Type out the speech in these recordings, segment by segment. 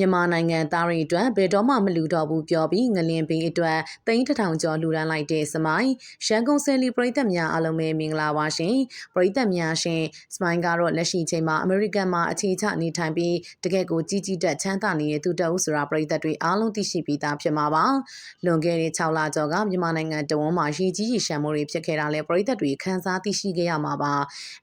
မြန်မာနိုင်ငံသားတွေအတွက်ဘယ်တော့မှမလူတော့ဘူးပြောပြီးငလင်ဘေးအတွက်သိန်းတစ်ထောင်ကျော်လှူဒန်းလိုက်တဲ့စမိုင်းရန်ကုန်ဆယ်လီပရိသတ်များအားလုံးပဲမင်္ဂလာပါရှင်ပရိသတ်များရှင်စမိုင်းကတော့လက်ရှိချိန်မှာအမေရိကန်မှာအခြေချနေထိုင်ပြီးတကယ့်ကိုကြီးကြီးတက်ချမ်းသာနေတဲ့သူတအုပ်ဆိုတာပရိသတ်တွေအားလုံးသိရှိပြီးသားဖြစ်မှာပါလွန်ခဲ့တဲ့6လကျော်ကမြန်မာနိုင်ငံတဝန်းမှာရေကြီးရေရှမ်းမှုတွေဖြစ်ခဲ့တာလဲပရိသတ်တွေခန်းစားသိရှိခဲ့ရမှာပါ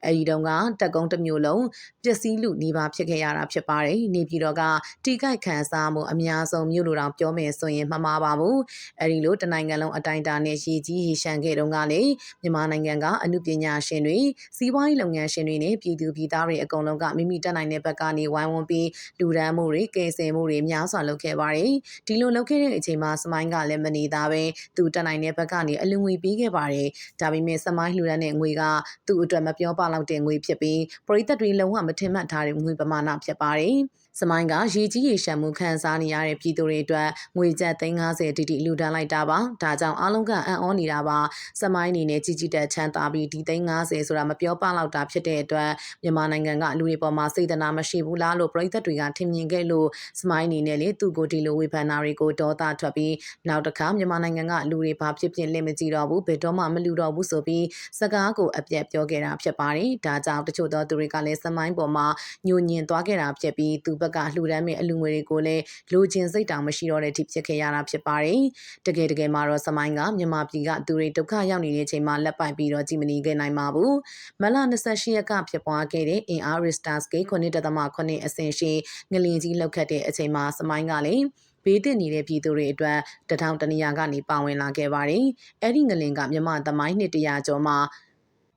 အဲဒီတုန်းကတက်ကုန်းတစ်မျိုးလုံးပျက်စီးလူနေပါဖြစ်ခဲ့ရတာဖြစ်ပါတယ်နေပြည်တော်ကတီကိုက်ခန်းစားမှုအများဆုံးမြို့လိုတောင်ပြောမယ်ဆိုရင်မမှားပါဘူးအဲဒီလိုတနိုင်ငံလုံးအတိုင်းအတာနဲ့ရည်ကြီးရည်ရှမ်းခဲ့တုန်းကလေမြန်မာနိုင်ငံကအမှုပညာရှင်တွေစီးပွားရေးလုပ်ငန်းရှင်တွေနဲ့ပြည်သူပြည်သားတွေအကုန်လုံးကမိမိတက်နိုင်တဲ့ဘက်ကနေဝိုင်းဝန်းပြီးလူဒန်းမှုတွေကယ်ဆယ်မှုတွေများစွာလုပ်ခဲ့ပါတယ်ဒီလိုလုပ်ခဲ့တဲ့အချိန်မှာစမိုင်းကလည်းမနေသားပဲသူတက်နိုင်တဲ့ဘက်ကနေအလူငွေပေးခဲ့ပါတယ်ဒါပေမဲ့စမိုင်းလှူဒန်းတဲ့ငွေကသူ့အတွက်မပြောပါတော့တဲ့ငွေဖြစ်ပြီးပရိသတ်တွေလုံးဝမထင်မှတ်ထားတဲ့ငွေပမာဏဖြစ်ပါတယ် စမိုင်းကရေကြီးရေရှမ်းမှုခံစားနေရတဲ့ပြည်သူတွေအတွက်ငွေကျပ်350တီတီလူဒန်းလိုက်တာပါဒါကြောင့်အားလုံးကအံ့ဩနေတာပါစမိုင်းအနေနဲ့ကြီးကြီးတက်ချမ်းသာပြီးဒီ350ဆိုတာမပြောပလောက်တာဖြစ်တဲ့အတွက်မြန်မာနိုင်ငံကလူတွေပေါ်မှာစေတနာမရှိဘူးလားလို့ပြည်သက်တွေကထင်မြင်ခဲ့လို့စမိုင်းအနေနဲ့လေသူ့ကိုဒီလိုဝေဖန်တာတွေကိုဒေါသထွက်ပြီးနောက်တစ်ခါမြန်မာနိုင်ငံကလူတွေဘာဖြစ်ဖြစ်လက်မကြည့်တော့ဘူးဘယ်တော့မှမလူတော့ဘူးဆိုပြီးစကားကိုအပြတ်ပြောခဲ့တာဖြစ်ပါတယ်ဒါကြောင့်တချို့သောသူတွေကလည်းစမိုင်းပေါ်မှာညှို့ညင်သွားခဲ့တာဖြစ်ပြီးသူဘက်က လှူဒန်းမဲ့အလူငွေတွေကိုလည်းလိုချင်စိတ်တောင်မရှိတော့တဲ့အထိဖြစ်ခဲ့ရတာဖြစ်ပါတယ်တကယ်တကယ်မှာတော့စမိုင်းကမြန်မာပြည်ကသူတွေဒုက္ခရောက်နေတဲ့အချိန်မှာလက်ပိုက်ပြီးတော့ကြည်မနေခဲ့နိုင်ပါဘူးမလ28ရက်ကဖြစ်ပွားခဲ့တဲ့အင်အား Ristars K 9.8အဆင့်ရှိငလင်ကြီးလောက်ခတ်တဲ့အချိန်မှာစမိုင်းကလည်းဘေးတင်နေတဲ့ပြည်သူတွေအတွက်တထောင်တနေရာကနေပါဝင်လာခဲ့ပါတယ်။အဲ့ဒီငလင်ကမြမသမိုင်းနှစ်တရာကျော်မှာ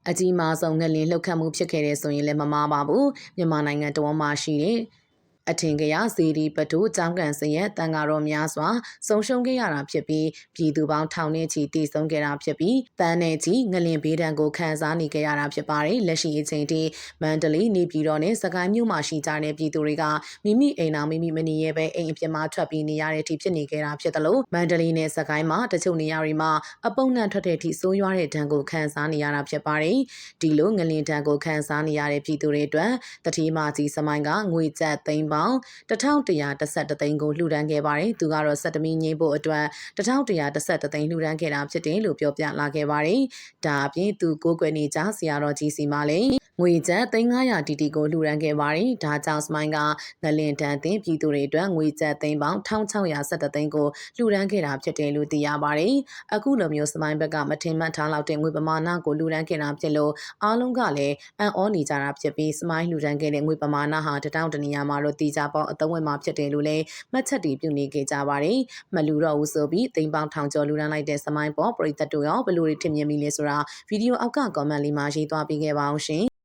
အကြီးမားဆုံးငလင်လှုပ်ခတ်မှုဖြစ်ခဲ့တဲ့ဆိုရင်လည်းမမှားပါဘူးမြန်မာနိုင်ငံတော်မှာရှိတဲ့ အထင်ကရဇေဒီပတိုးចောင်းကန်စရဲ့တန်ဃာတော်များစွာဆုံးရှုံးခဲ့ရတာဖြစ်ပြီးပြည်သူပေါင်းထောင်နဲ့ချီတည်ဆုံးခဲ့တာဖြစ်ပြီးတန်းနဲ့ချီငလင်ဘေးဒဏ်ကိုခံစားနေခဲ့ရတာဖြစ်ပါတယ်လက်ရှိအချိန်ထိမန္တလေးနေပြည်တော်နဲ့စကိုင်းမြို့မှာရှိကြတဲ့ပြည်သူတွေကမိမိအိမ်အောင်မိမိမနေရဲပဲအိမ်အပြစ်မှာထွက်ပြီးနေရတဲ့အထိဖြစ်နေခဲ့တာဖြစ်တယ်လို့မန္တလေးနဲ့စကိုင်းမှာတချို့နေရာတွေမှာအပုံနှံထွက်တဲ့အထိဆိုးရွားတဲ့ဒဏ်ကိုခံစားနေရတာဖြစ်ပါတယ်ဒီလိုငလင်ဒဏ်ကိုခံစားနေရတဲ့ပြည်သူတွေအတွက်တတိမာကြီးစမိုင်းကငွေကျပ်သိန်းပေါင်း1113သိန်းကိုလှူဒန်းခဲ့ပါတယ်သူကတော့စက်တမီငိမ့်ဖို့အတွက်1113သိန်းလှူဒန်းခဲ့တာဖြစ်တယ်လို့ပြောပြလာခဲ့ပါတယ်ဒါအပြင်သူကိုကွယ်နေကြဆရာတော်ကြီးစီမှာလည်း ငွေကျပ်3900တီတီကိုလှူဒန်းခဲ့ပါတယ်ဒါကြောင့်စမိုင်းကငလင်တန်တင်ပြည်သူတွေအတွက်ငွေကျပ်သိန်းပေါင်း1617သိန်းကိုလှူဒန်းခဲ့တာဖြစ်တယ်လို့သိရပါတယ်အခုလိုမျိုးစမိုင်းဘက်ကမထင်မှတ်ထားလောက်တဲ့ငွေပမာဏကိုလှူဒန်းခဲ့တာဖြစ်လို့အားလုံးကလည်းအံ့ဩနေကြတာဖြစ်ပြီးစမိုင်းလှူဒန်းခဲ့တဲ့ငွေပမာဏဟာတထောင်တနေရာမှာတော့တီကြပေါင်းအသုံးဝင်မှာဖြစ်တယ်လို့လည်းမှတ်ချက်တွေပြုနေခဲ့ကြပါတယ်မလူတော့ဘူးဆိုပြီးသိန်းပေါင်းထောင်ကျော်လှူဒန်းလိုက်တဲ့စမိုင်းပေါ်ပရိသတ်တို့ရောဘယ်လိုတွေထင်မြင်မိလဲဆိုတာဗီဒီယိုအောက်က comment လေးမှာရေးသွားပေးခဲ့ပါအောင်ရှင်